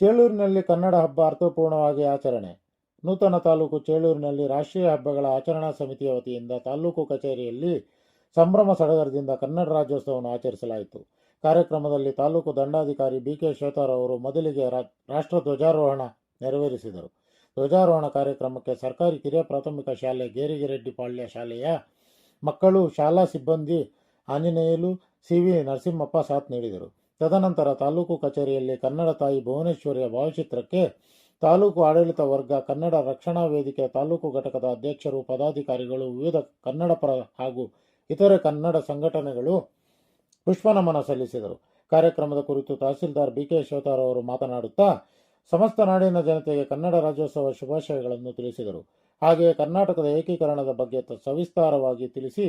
ಚೇಳೂರಿನಲ್ಲಿ ಕನ್ನಡ ಹಬ್ಬ ಅರ್ಥಪೂರ್ಣವಾಗಿ ಆಚರಣೆ. ನೂತನ ತಾಲೂಕು ಚೇಳೂರಿನಲ್ಲಿ ರಾಷ್ಟ್ರೀಯ ಹಬ್ಬಗಳ ಆಚರಣಾ ಸಮಿತಿಯ ವತಿಯಿಂದ ತಾಲೂಕು ಕಚೇರಿಯಲ್ಲಿ ಸಂಭ್ರಮ ಸಡಗರದಿಂದ ಕನ್ನಡ ರಾಜ್ಯೋತ್ಸವವನ್ನು ಆಚರಿಸಲಾಯಿತು. ಕಾರ್ಯಕ್ರಮದಲ್ಲಿ ತಾಲೂಕು ದಂಡಾಧಿಕಾರಿ ಬಿ ಕೆ ಶ್ವೇತಾರ್ ಅವರು ಮೊದಲಿಗೆ ರಾಷ್ಟ್ರ ಧ್ವಜಾರೋಹಣ ನೆರವೇರಿಸಿದರು. ಧ್ವಜಾರೋಹಣ ಕಾರ್ಯಕ್ರಮಕ್ಕೆ ಸರ್ಕಾರಿ ಕಿರಿಯ ಪ್ರಾಥಮಿಕ ಶಾಲೆ ಗೇರಿಗೆರೆಡ್ಡಿ ಪಾಳ್ಯ ಶಾಲೆಯ ಮಕ್ಕಳು ಶಾಲಾ ಸಿಬ್ಬಂದಿ ಆಂಜನೇಯಲು ಸಿ ವಿ ನರಸಿಂಹಪ್ಪ ಸಾಥ್ ನೀಡಿದರು. ತದನಂತರ ತಾಲೂಕು ಕಚೇರಿಯಲ್ಲಿ ಕನ್ನಡ ತಾಯಿ ಭುವನೇಶ್ವರಿಯ ಭಾವಚಿತ್ರಕ್ಕೆ ತಾಲೂಕು ಆಡಳಿತ ವರ್ಗ, ಕನ್ನಡ ರಕ್ಷಣಾ ವೇದಿಕೆ, ತಾಲೂಕು ಘಟಕದ ಅಧ್ಯಕ್ಷರು, ಪದಾಧಿಕಾರಿಗಳು, ವಿವಿಧ ಕನ್ನಡಪರ ಹಾಗೂ ಇತರೆ ಕನ್ನಡ ಸಂಘಟನೆಗಳು ಪುಷ್ಪನಮನ ಸಲ್ಲಿಸಿದರು. ಕಾರ್ಯಕ್ರಮದ ಕುರಿತು ತಹಸೀಲ್ದಾರ್ ಬಿ ಕೆ ಶಿವತಾರ್ ಅವರು ಮಾತನಾಡುತ್ತಾ, ಸಮಸ್ತ ನಾಡಿನ ಜನತೆಗೆ ಕನ್ನಡ ರಾಜ್ಯೋತ್ಸವ ಶುಭಾಶಯಗಳನ್ನು ತಿಳಿಸಿದರು. ಹಾಗೆಯೇ ಕರ್ನಾಟಕದ ಏಕೀಕರಣದ ಬಗ್ಗೆ ಸವಿಸ್ತಾರವಾಗಿ ತಿಳಿಸಿ,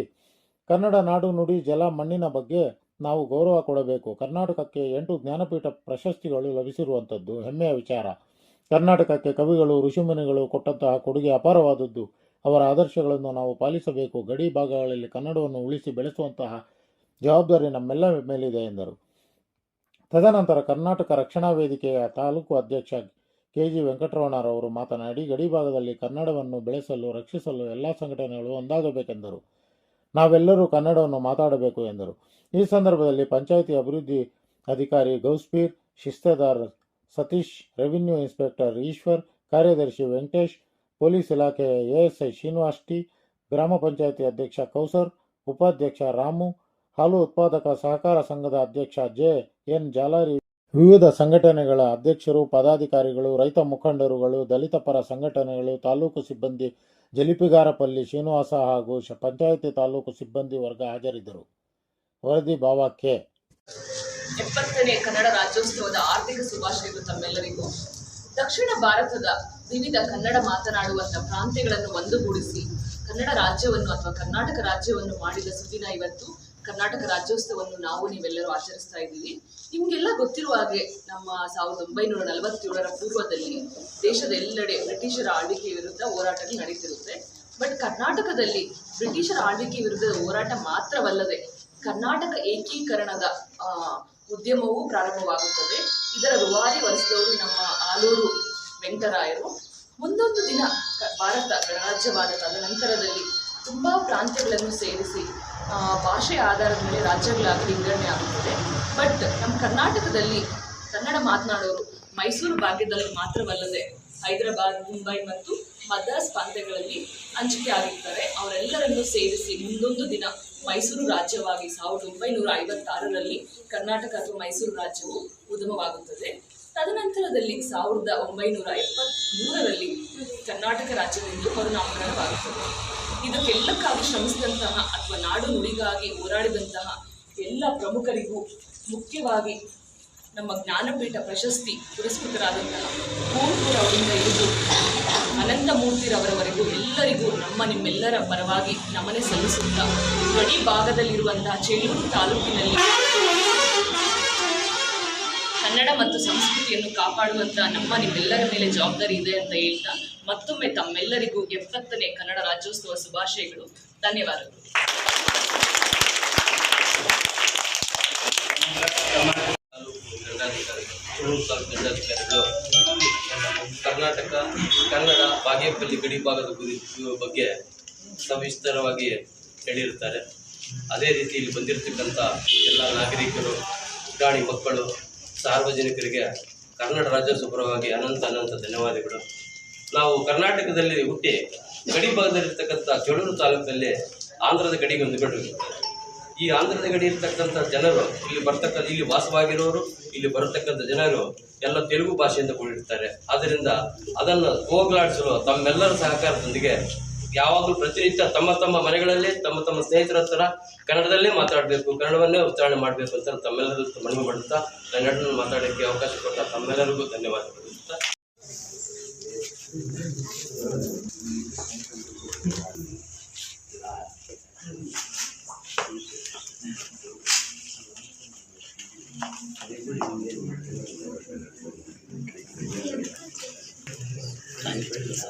ಕನ್ನಡ ನಾಡು ನುಡಿ, ಜಲ, ಮಣ್ಣಿನ ಬಗ್ಗೆ ನಾವು ಗೌರವ ಕೊಡಬೇಕು. ಕರ್ನಾಟಕಕ್ಕೆ ಎಂಟು ಜ್ಞಾನಪೀಠ ಪ್ರಶಸ್ತಿಗಳು ಲಭಿಸಿರುವಂಥದ್ದು. ಹೆಮ್ಮೆಯ ವಿಚಾರ. ಕರ್ನಾಟಕಕ್ಕೆ ಕವಿಗಳು, ಋಷಿಮುನಿಗಳು ಕೊಟ್ಟಂತಹ ಕೊಡುಗೆ ಅಪಾರವಾದದ್ದು. ಅವರ ಆದರ್ಶಗಳನ್ನು ನಾವು ಪಾಲಿಸಬೇಕು. ಗಡಿ ಭಾಗಗಳಲ್ಲಿ ಕನ್ನಡವನ್ನು ಉಳಿಸಿ ಬೆಳೆಸುವಂತಹ ಜವಾಬ್ದಾರಿ ನಮ್ಮೆಲ್ಲ ಮೇಲಿದೆ, ಎಂದರು. ತದನಂತರ ಕರ್ನಾಟಕ ರಕ್ಷಣಾ ವೇದಿಕೆಯ ತಾಲೂಕು ಅಧ್ಯಕ್ಷ ಕೆ ಜಿ ವೆಂಕಟರಮಣರವರು ಮಾತನಾಡಿ, ಗಡಿ ಭಾಗದಲ್ಲಿ ಕನ್ನಡವನ್ನು ಬೆಳೆಸಲು, ರಕ್ಷಿಸಲು ಎಲ್ಲ ಸಂಘಟನೆಗಳು ಒಂದಾಗಬೇಕೆಂದರು. ನಾವೆಲ್ಲರೂ ಕನ್ನಡವನ್ನು ಮಾತಾಡಬೇಕು ಎಂದರು. ಈ ಸಂದರ್ಭದಲ್ಲಿ ಪಂಚಾಯಿತಿ ಅಭಿವೃದ್ಧಿ ಅಧಿಕಾರಿ ಗೌಸ್ಪೀರ್ ಶಿಸ್ತೆದಾರ್ ಸತೀಶ್, ರೆವಿನ್ಯೂ ಇನ್ಸ್ಪೆಕ್ಟರ್ ಈಶ್ವರ್, ಕಾರ್ಯದರ್ಶಿ ವೆಂಕಟೇಶ್, ಪೊಲೀಸ್ ಇಲಾಖೆಯ ಎಎಸ್ಐ ಶ್ರೀನಿವಾಸ್ ಟಿ, ಗ್ರಾಮ ಪಂಚಾಯಿತಿ ಅಧ್ಯಕ್ಷ ಕೌಸರ್, ಉಪಾಧ್ಯಕ್ಷ ರಾಮು, ಹಾಲು ಉತ್ಪಾದಕ ಸಹಕಾರ ಸಂಘದ ಅಧ್ಯಕ್ಷ ಜೆ ಎನ್ ಜಾಲಾರಿ. ವಿವಿಧ ಸಂಘಟನೆಗಳ ಅಧ್ಯಕ್ಷರು, ಪದಾಧಿಕಾರಿಗಳು, ರೈತ ಮುಖಂಡರುಗಳು, ದಲಿತ ಪರ ಸಂಘಟನೆಗಳು, ತಾಲೂಕು ಸಿಬ್ಬಂದಿ ಜಲಿಪಿಗಾರಪಲ್ಲಿ ಶ್ರೀನಿವಾಸ ಹಾಗೂ ಪಂಚಾಯತಿ ತಾಲೂಕು ಸಿಬ್ಬಂದಿ ವರ್ಗ ಹಾಜರಿದ್ದರು. ವರದಿ ಬಾವಾಕ್ಕೆ ಎಪ್ಪತ್ತನೇ ಕನ್ನಡ ರಾಜ್ಯೋತ್ಸವದ ಆರ್ಥಿಕ ಶುಭಾಶಯಗಳು ತಮ್ಮೆಲ್ಲರಿಗೂ. ದಕ್ಷಿಣ ಭಾರತದ ವಿವಿಧ ಕನ್ನಡ ಮಾತನಾಡುವಂತ ಪ್ರಾಂತ್ಯಗಳನ್ನು ಒಂದುಗೂಡಿಸಿ ಕನ್ನಡ ರಾಜ್ಯವನ್ನು ಅಥವಾ ಕರ್ನಾಟಕ ರಾಜ್ಯವನ್ನು ಮಾಡಿದ ಸುದಿನ ಇವತ್ತು ಕರ್ನಾಟಕ ರಾಜ್ಯೋತ್ಸವವನ್ನು ನಾವು ನೀವೆಲ್ಲರೂ ಆಚರಿಸ್ತಾ ಇದ್ದೀವಿ. ನಿಮಗೆಲ್ಲ ಗೊತ್ತಿರುವ ಹಾಗೆ ನಮ್ಮ ಸಾವಿರದ ಒಂಬೈನೂರ ನಲವತ್ತೇಳರ ಪೂರ್ವದಲ್ಲಿ ದೇಶದ ಎಲ್ಲೆಡೆ ಬ್ರಿಟಿಷರ ಆಳ್ವಿಕೆ ವಿರುದ್ಧ ಹೋರಾಟಗಳು ನಡೀತಿರುತ್ತೆ. ಬಟ್ ಕರ್ನಾಟಕದಲ್ಲಿ ಬ್ರಿಟಿಷರ ಆಳ್ವಿಕೆ ವಿರುದ್ಧದ ಹೋರಾಟ ಮಾತ್ರವಲ್ಲದೆ ಕರ್ನಾಟಕ ಏಕೀಕರಣದ ಉದ್ಯಮವೂ ಪ್ರಾರಂಭವಾಗುತ್ತದೆ. ಇದರ ರುವಾರಿ ವಹಿಸಿದವರು ನಮ್ಮ ಆಲೂರು ವೆಂಕಟರಾಯರು ಮುಂದೊಂದು ದಿನ ಭಾರತ ಗಣರಾಜ್ಯವಾದ ನಂತರದಲ್ಲಿ ತುಂಬ ಪ್ರಾಂತ್ಯಗಳನ್ನು ಸೇರಿಸಿ ಭಾಷೆಯ ಆಧಾರದ ಮೇಲೆ ರಾಜ್ಯಗಳಾಗಿ ವಿಂಗಡಣೆ ಆಗುತ್ತದೆ. ಬಟ್ ನಮ್ಮ ಕರ್ನಾಟಕದಲ್ಲಿ ಕನ್ನಡ ಮಾತನಾಡೋರು ಮೈಸೂರು ಭಾಗ್ಯದಲ್ಲಿ ಮಾತ್ರವಲ್ಲದೆ ಹೈದರಾಬಾದ್, ಮುಂಬೈ ಮತ್ತು ಮದ್ರಾಸ್ ಪ್ರಾಂತ್ಯಗಳಲ್ಲಿ ಹಂಚಿಕೆ ಆಗಿರ್ತಾರೆ. ಅವರೆಲ್ಲರನ್ನು ಸೇರಿಸಿ ಮುಂದೊಂದು ದಿನ ಮೈಸೂರು ರಾಜ್ಯವಾಗಿ ಸಾವಿರದ ಒಂಬೈನೂರ ಐವತ್ತಾರರಲ್ಲಿ ಕರ್ನಾಟಕ ಅಥವಾ ಮೈಸೂರು ರಾಜ್ಯವು ಉಗಮವಾಗುತ್ತದೆ ತದನಂತರದಲ್ಲಿ ಸಾವಿರದ ಒಂಬೈನೂರ ಎಪ್ಪತ್ತ್ಮೂರರಲ್ಲಿ ಕರ್ನಾಟಕ ರಾಜ್ಯವೆಂದು ಮರುನಾಮಕರಣವಾಗುತ್ತದೆ. ಇದಕ್ಕೆಲ್ಲಕ್ಕಾಗಿ ಶ್ರಮಿಸಿದಂತಹ ಅಥವಾ ನಾಡು ನುಡಿಗಾಗಿ ಹೋರಾಡಿದಂತಹ ಎಲ್ಲ ಪ್ರಮುಖರಿಗೂ ಮುಖ್ಯವಾಗಿ ನಮ್ಮ ಜ್ಞಾನಪೀಠ ಪ್ರಶಸ್ತಿ ಪುರಸ್ಕೃತರಾದಂತಹ ಕುವೆಂಪುರವರಿಂದ ಹಿಡಿದು ಅನಂತಮೂರ್ತಿರವರವರೆಗೂ ಎಲ್ಲರಿಗೂ ನಮ್ಮ ನಿಮ್ಮೆಲ್ಲರ ಪರವಾಗಿ ನಮನೆ ಸಲ್ಲಿಸುತ್ತಾ ಗಡಿ ಭಾಗದಲ್ಲಿರುವಂತಹ ಚೇಳೂರು ತಾಲೂಕಿನಲ್ಲಿ ಕನ್ನಡ ಮತ್ತು ಸಂಸ್ಕೃತಿಯನ್ನು ಕಾಪಾಡುವಂತಹ ನಮ್ಮ ನಿಮ್ಮೆಲ್ಲರ ಮೇಲೆ ಜವಾಬ್ದಾರಿ ಇದೆ ಅಂತ ಹೇಳ್ತಾ ಮತ್ತೊಮ್ಮೆ ತಮ್ಮೆಲ್ಲರಿಗೂ ಎಪ್ಪತ್ತನೇ ಕನ್ನಡ ರಾಜ್ಯೋತ್ಸವ ಶುಭಾಶಯಗಳು. ಧನ್ಯವಾದಗಳು. ಕರ್ನಾಟಕ, ಕನ್ನಡ ಬಾಗೇಪಲ್ಲಿ ಗಡಿ ಭಾಗದ ಕುರಿತು ಬಗ್ಗೆ ಸವಿಸ್ತರವಾಗಿ ಹೇಳಿರುತ್ತಾರೆ. ಅದೇ ರೀತಿ ಇಲ್ಲಿ ಬಂದಿರತಕ್ಕಂಥ ಎಲ್ಲ ನಾಗರಿಕರು, ಗಾಡಿ ಮಕ್ಕಳು ಸಾರ್ವಜನಿಕರಿಗೆ ಕನ್ನಡ ರಾಜ್ಯೋತ್ಸವ ಪರವಾಗಿ ಅನಂತ ಅನಂತ ಧನ್ಯವಾದಗಳು. ನಾವು ಕರ್ನಾಟಕದಲ್ಲಿ ಹುಟ್ಟಿ ಗಡಿ ಭಾಗದಲ್ಲಿರ್ತಕ್ಕಂಥ ಚಳೂರು ತಾಲೂಕಲ್ಲಿ ಆಂಧ್ರದ ಗಡಿಗೆ ಹೊಂದಿಕೊಂಡಿರುತ್ತಾರೆ. ಈ ಆಂಧ್ರದ ಗಡಿ ಇರ್ತಕ್ಕಂಥ ಜನರು ಇಲ್ಲಿ ಬರ್ತಕ್ಕಂಥ ಇಲ್ಲಿ ವಾಸವಾಗಿರೋರು, ಇಲ್ಲಿ ಬರತಕ್ಕಂಥ ಜನರು ಎಲ್ಲ ತೆಲುಗು ಭಾಷೆಯಿಂದ ಕೂಡಿರ್ತಾರೆ. ಆದ್ದರಿಂದ ಅದನ್ನು ಹೋಗಲಾಡಿಸಲು ತಮ್ಮೆಲ್ಲರ ಸಹಕಾರದೊಂದಿಗೆ ಯಾವಾಗಲೂ ಪ್ರತಿನಿತ್ಯ ತಮ್ಮ ತಮ್ಮ ಮನೆಗಳಲ್ಲಿ, ತಮ್ಮ ತಮ್ಮ ಸ್ನೇಹಿತರ ಹತ್ರ ಕನ್ನಡದಲ್ಲೇ ಮಾತಾಡಬೇಕು, ಕನ್ನಡವನ್ನೇ ಉಚ್ಚಾರಣೆ ಮಾಡಬೇಕು ಅಂತ ತಮ್ಮೆಲ್ಲರೂ ಮನವಿ ಮಾಡುತ್ತಾ, ಕನ್ನಡವನ್ನು ಮಾತಾಡೋಕ್ಕೆ ಅವಕಾಶ ಕೊಟ್ಟ ತಮ್ಮೆಲ್ಲರಿಗೂ ಧನ್ಯವಾದಗಳು. Gracias.